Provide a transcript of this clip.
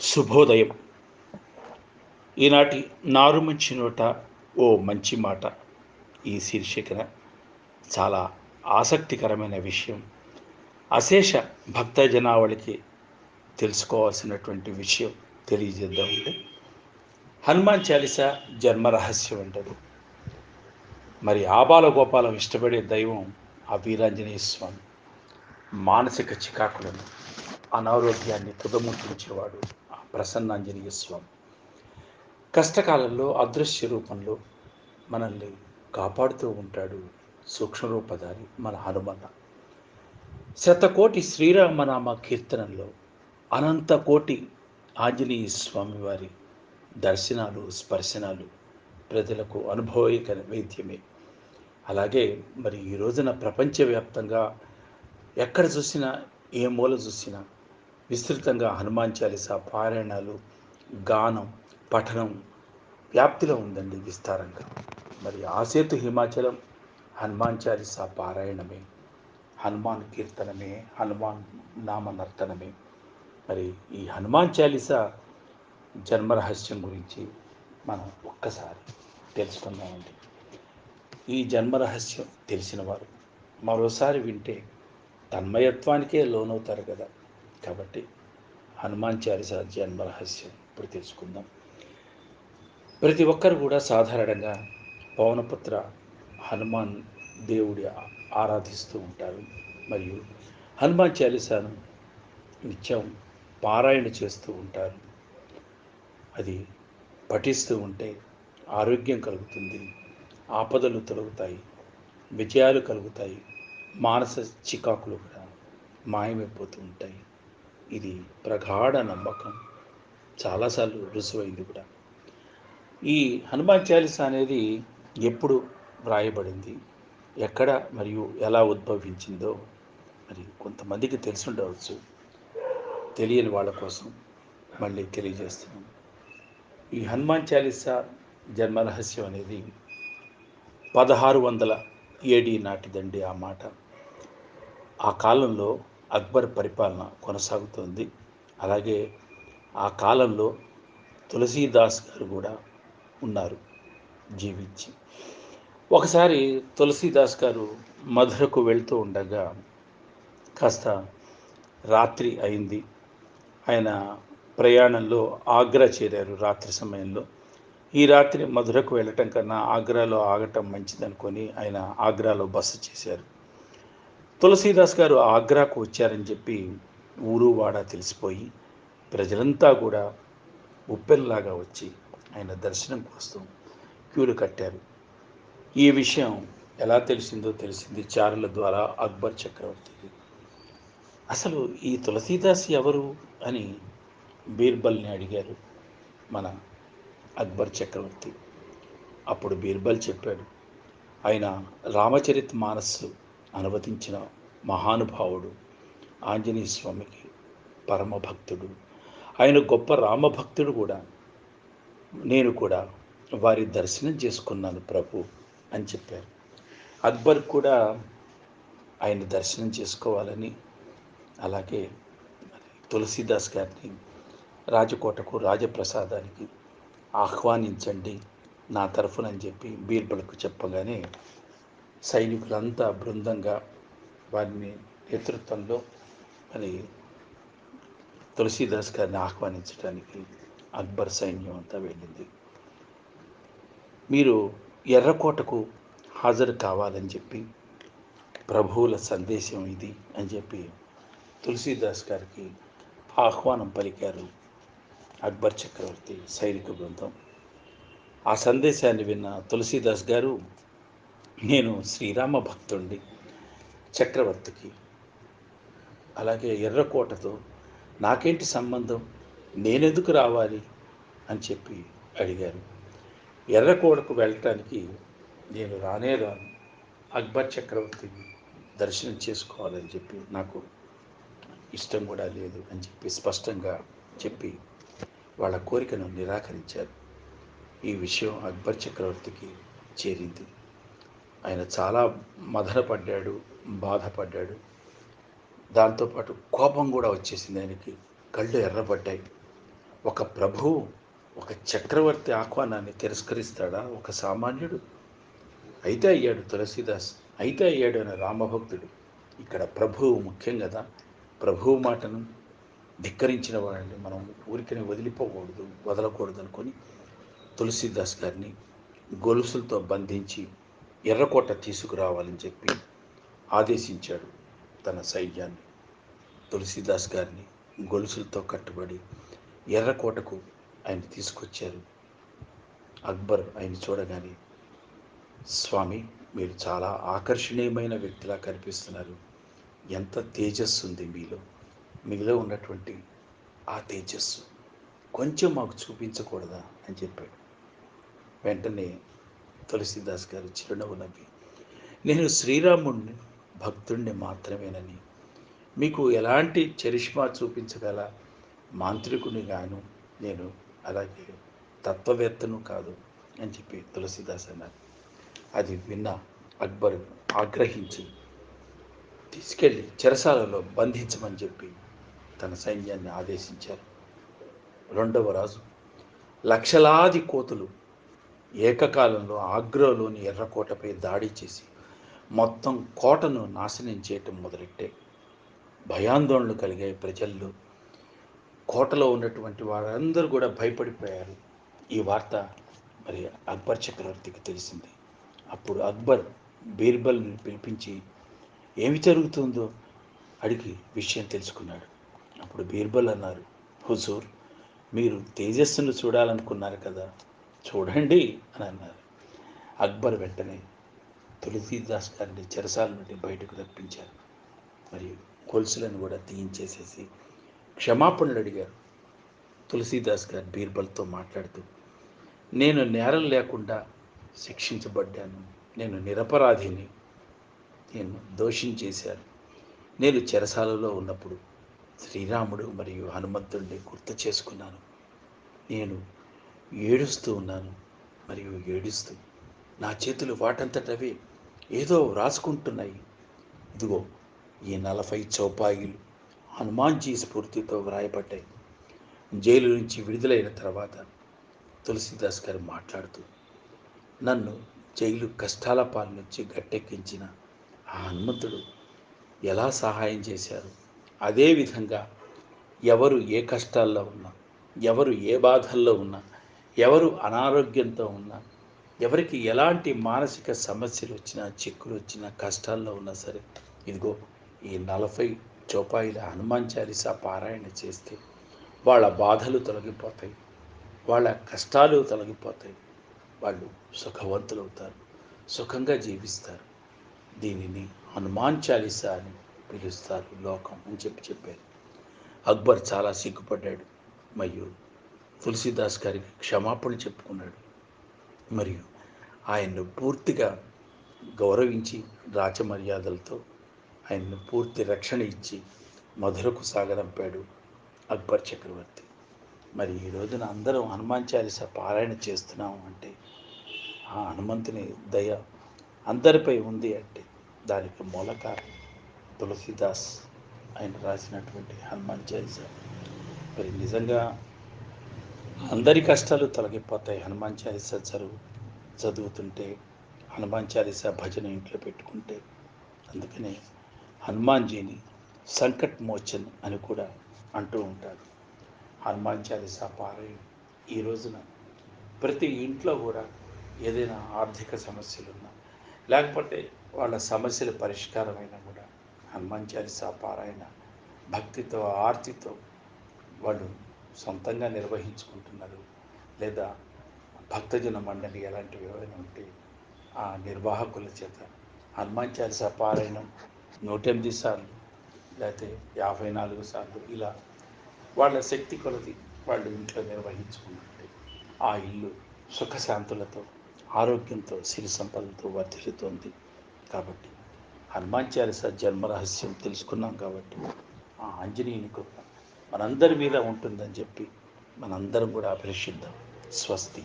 శుభోదయం. ఈనాటి నారు మంచి నోట ఓ మంచి మాట. ఈ శీర్షికన చాలా ఆసక్తికరమైన విషయం. అశేష భక్త జనావళికి తెలుసుకోవాల్సినటువంటి విషయం తెలియజేద్దామంటే హనుమాన్ చాలీస జన్మ రహస్యం అంటారు మరి ఆబాల గోపాలం ఇష్టపడే దైవం ఆ వీరాంజనేయ స్వామి. మానసిక చికాకులను అనారోగ్యాన్ని తుదముట్టించేవాడు ప్రసన్నాంజనేయ స్వామి. కష్టకాలంలో అదృశ్య రూపంలో మనల్ని కాపాడుతూ ఉంటాడు సూక్ష్మరూపధారి మన హనుమన్న. శతకోటి శ్రీరామనామ కీర్తనంలో అనంత కోటి ఆంజనేయ స్వామి వారి దర్శనాలు స్పర్శనాలు ప్రజలకు అనుభవైక వైద్యమే అలాగే మరి ఈ రోజున ప్రపంచవ్యాప్తంగా ఎక్కడ చూసినా ఏ మూల చూసినా విస్తృతంగా హనుమాన్ చాలీసా పారాయణాలు గానం పఠనం వ్యాప్తిలో ఉందండి విస్తారంగా. మరి ఆసేతు హిమాచలం హనుమాన్ చాలీస పారాయణమే హనుమాన్ కీర్తనమే హనుమాన్ నామ నర్తనమే మరి ఈ హనుమాన్ చాలీసా జన్మరహస్యం గురించి మనం ఒక్కసారి తెలుసుకుందామండి. ఈ జన్మరహస్యం తెలిసిన వారు మరోసారి వింటే తన్మయత్వానికే లోనవుతారు కదా. కాబట్టి హనుమాన్ చాలీసా జన్మ రహస్యం ఇప్పుడు తెలుసుకుందాం. ప్రతి ఒక్కరు కూడా సాధారణంగా పవనపుత్ర హనుమాన్ దేవుడి ఆరాధిస్తూ ఉంటారు. మరియు హనుమాన్ చాలీసాను నిత్యం పారాయణ చేస్తూ ఉంటారు. అది పఠిస్తూ ఉంటే ఆరోగ్యం కలుగుతుంది ఆపదలు తొలగుతాయి విజయాలు కలుగుతాయి మానస చికాకులు కూడా మాయమైపోతూ ఉంటాయి. ఇది ప్రగాఢ నమ్మకం. చాలాసార్లు రుసువైంది కూడా. ఈ హనుమాన్ చాలీస అనేది ఎప్పుడు వ్రాయబడింది? ఎక్కడ మరియు ఎలా ఉద్భవించిందో మరి కొంతమందికి తెలిసి ఉండవచ్చు తెలియని వాళ్ళ కోసం మళ్ళీ తెలియజేస్తున్నాం. ఈ హనుమాన్ చాలీస జన్మరహస్యం అనేది పదహారు వందల ఏడి నాటిదండి ఆ మాట. ఆ కాలంలో అక్బర్ పరిపాలన కొనసాగుతోంది. అలాగే ఆ కాలంలో తులసీదాస్ గారు కూడా ఉన్నారు జీవించి. ఒకసారి తులసీదాస్ గారు మధురకు వెళ్తూ ఉండగా కాస్త రాత్రి అయింది. ఆయన ప్రయాణంలో ఆగ్రా చేరారు రాత్రి సమయంలో. ఈ రాత్రి మధురకు వెళ్ళటం కన్నా ఆగ్రాలో ఆగటం మంచిదనుకొని ఆయన ఆగ్రాలో బస చేశారు. తులసీదాస్ గారు ఆగ్రాకు వచ్చారని చెప్పి ఊరు వాడ తెలిసిపోయి ప్రజలంతా కూడా ఉప్పెల్లాగా వచ్చి ఆయన దర్శనం కోసం క్యూలు కట్టారు. ఈ విషయం ఎలా తెలిసిందో తెలిసింది చారుల ద్వారా అక్బర్ చక్రవర్తికి. అసలు ఈ తులసీదాస్ ఎవరు అని బీర్బల్ని అడిగారు మన అక్బర్ చక్రవర్తి. అప్పుడు బీర్బల్ చెప్పాడు ఆయన రామచరిత్ మానస్సు అనువదించిన మహానుభావుడు ఆంజనేయ స్వామికి పరమభక్తుడు. ఆయన గొప్ప రామభక్తుడు కూడా. నేను కూడా వారి దర్శనం చేసుకున్నాను ప్రభు అని చెప్పారు. అక్బర్ కూడా ఆయన దర్శనం చేసుకోవాలని అలాగే తులసీదాస్ గారిని రాజకోటకు రాజప్రసాదానికి ఆహ్వానించండి నా తరఫున అని చెప్పి బీర్బల్కు చెప్పగానే సైనికులంతా బృందంగా వారిని నేతృత్వంలో మరి తులసీదాస్ గారిని ఆహ్వానించడానికి అక్బర్ సైన్యం అంతా వెళ్ళింది. మీరు ఎర్రకోటకు హాజరు కావాలని చెప్పి ప్రభువుల సందేశం ఇది అని చెప్పి తులసీదాస్ గారికి ఆహ్వానం పలికారు అక్బర్ చక్రవర్తి సైనిక బృందం. ఆ సందేశాన్ని విన్న తులసీదాస్ గారు నేను శ్రీరామ భక్తుడిని చక్రవర్తికి. అలాగే ఎర్రకోటతో నాకేంటి సంబంధం? నేనెందుకు రావాలి? అని చెప్పి అడిగారు. ఎర్రకోటకు వెళ్ళటానికి నేను రానే రాను. అక్బర్ చక్రవర్తిని దర్శనం చేసుకోవాలని చెప్పి నాకు ఇష్టం కూడా లేదు అని చెప్పి స్పష్టంగా చెప్పి వాళ్ళ కోరికను నిరాకరించారు. ఈ విషయం అక్బర్ చక్రవర్తికి చేరింది. ఆయన చాలా మదనపడ్డాడు బాధపడ్డాడు. దాంతోపాటు కోపం కూడా వచ్చేసింది ఆయనకి. కళ్ళు ఎర్రబడ్డాయి. ఒక ప్రభువు ఒక చక్రవర్తి ఆహ్వానాన్ని తిరస్కరిస్తాడా? ఒక సామాన్యుడు అయితే అయ్యాడు తులసీదాస్ అయితే అయ్యాడు అనే రామభక్తుడు. ఇక్కడ ప్రభువు ముఖ్యం కదా. ప్రభువు మాటను ధిక్కరించిన వాళ్ళని మనం ఊరికనే వదిలిపోకూడదు వదలకూడదు అనుకొని తులసీదాస్ గారిని గొలుసులతో బంధించి ఎర్రకోట తీసుకురావాలని చెప్పి ఆదేశించాడు తన సైన్యాన్ని. తులసీదాస్ గారిని గొలుసులతో కట్టుబడి ఎర్రకోటకు ఆయన తీసుకొచ్చారు. అక్బర్ ఆయన చూడగానే స్వామి మీరు చాలా ఆకర్షణీయమైన వ్యక్తిలా కనిపిస్తున్నారు. ఎంత తేజస్సు ఉంది మీలో. మీలో ఉన్నటువంటి ఆ తేజస్సు కొంచెం మాకు చూపించకూడదా? అని చెప్పాడు. వెంటనే తులసిదాస్ గారు చిరునవ్వు నవ్వి నేను శ్రీరాముడిని భక్తుణ్ణి మాత్రమేనని. మీకు ఎలాంటి చరిష్మా చూపించగల మాంత్రికుని గాను నేను అలాగే తత్వవేత్తను కాదు అని చెప్పి తులసిదాస్ అన్నారు. అది విన్న అక్బర్ ఆగ్రహించి తీసుకెళ్ళి చెరసాలలో బంధించమని చెప్పి తన సైన్యాన్ని ఆదేశించారు. రెండవ రాజు లక్షలాది కోతులు ఏకకాలంలో ఆగ్రాలోని ఎర్రకోటపై దాడి చేసి మొత్తం కోటను నాశనం చేయటం మొదలెట్టే. భయాందోళనలు కలిగాయి ప్రజల్లో. కోటలో ఉన్నటువంటి వారందరూ కూడా భయపడిపోయారు. ఈ వార్త మరి అక్బర్ చక్రవర్తికి తెలిసింది. అప్పుడు అక్బర్ బీర్బల్ని పిలిపించి ఏమి జరుగుతుందో? అడిగి విషయం తెలుసుకున్నాడు. అప్పుడు బీర్బల్ అన్నారు హుజూర్ మీరు తేజస్సును చూడాలనుకున్నారు కదా. చూడండి అని అన్నారు. అక్బర్ వెంటనే తులసీదాస్ గారిని చెరసాల నుండి బయటకు రప్పించారు. మరియు గొలుసులను కూడా తీయించేసేసి క్షమాపణలు అడిగారు. తులసీదాస్ గారు బీర్బల్తో మాట్లాడుతూ నేను నేరం లేకుండా శిక్షించబడ్డాను. నేను నిరపరాధిని. నేను దోషం చేశాను నేను చెరసాలలో ఉన్నప్పుడు శ్రీరాముడు మరియు హనుమంతుడిని గుర్తు చేసుకున్నాను. నేను ఏడుస్తూ ఉన్నాను మరియు ఏడుస్తూ నా చేతులు వాటంతటవే ఏదో వ్రాసుకుంటున్నాయి. ఇదిగో ఈ నలభై చౌపాయిలు హనుమాన్జీ స్ఫూర్తితో వ్రాయబడ్డాయి. జైలు నుంచి విడుదలైన తర్వాత తులసిదాస్ గారు మాట్లాడుతూ నన్ను జైలు కష్టాల పాల నుంచి గట్టెక్కించిన ఆ హనుమంతుడు ఎలా సహాయం చేశారు? అదేవిధంగా ఎవరు ఏ కష్టాల్లో ఉన్నా ఎవరు ఏ బాధల్లో ఉన్నా ఎవరు అనారోగ్యంతో ఉన్నా ఎవరికి ఎలాంటి మానసిక సమస్యలు వచ్చినా చిక్కులు వచ్చినా కష్టాల్లో ఉన్నా సరే ఇదిగో ఈ నలభై చోపాయిల హనుమాన్ చాలీసా పారాయణ చేస్తే వాళ్ళ బాధలు తొలగిపోతాయి వాళ్ళ కష్టాలు తొలగిపోతాయి. వాళ్ళు సుఖవంతులవుతారు సుఖంగా జీవిస్తారు. దీనిని హనుమాన్ చాలీసా అని పిలుస్తారు లోకం అని చెప్పి చెప్పారు. అక్బర్ చాలా సిగ్గుపడ్డాడు. మరియు తులసిదాస్ గారికి క్షమాపణ చెప్పుకున్నాడు. మరియు ఆయన్ను పూర్తిగా గౌరవించి రాజమర్యాదలతో ఆయన్ను పూర్తి రక్షణ ఇచ్చి మధురకు సాగరంపాడు అక్బర్ చక్రవర్తి. మరి ఈ రోజున అందరం హనుమాన్ చాలీస పారాయణ చేస్తున్నాం అంటే ఆ హనుమంతుని దయ అందరిపై ఉంది అంటే దానికి మూల కారణం తులసిదాస్ ఆయన రాసినటువంటి హనుమాన్ చాలీస. మరి నిజంగా అందరి కష్టాలు తొలగిపోతాయి. హనుమాన్ చాలీస చదువు చదువుతుంటే హనుమాన్ చాలీస భజన ఇంట్లో పెట్టుకుంటే. అందుకనే హనుమాన్జీని సంకట్ మోచన్ అని కూడా అంటూ ఉంటారు. హనుమాన్ చాలీస పారాయణ ఈ రోజున ప్రతి ఇంట్లో కూడా ఏదైనా ఆర్థిక సమస్యలు ఉన్నా లేకపోతే వాళ్ళ సమస్యల పరిష్కారమైనా కూడా హనుమాన్ చాలీస పారాయణ భక్తితో ఆర్తితో వాళ్ళు సొంతంగా నిర్వహించుకుంటున్నారు. లేదా భక్తజన మండలి ఎలాంటివి ఏవైనా ఉంటే ఆ నిర్వాహకుల చేత హనుమాన్ చాలీసా పారాయణం నూట ఎనిమిది సార్లు లేకపోతే యాభై నాలుగు సార్లు ఇలా వాళ్ళ శక్తి కొలది వాళ్ళు ఇంట్లో నిర్వహించుకుంటుంటే ఆ ఇల్లు సుఖశాంతులతో ఆరోగ్యంతో సిరి సంపదలతో వర్ధిల్లుతోంది. కాబట్టి హనుమాన్ చాలీస జన్మ రహస్యం తెలుసుకున్నాం కాబట్టి ఆ ఆంజనేయుని కృప మనందరి మీద ఉంటుందని చెప్పి మనందరం కూడా అభిలషిద్దాం. స్వస్తి.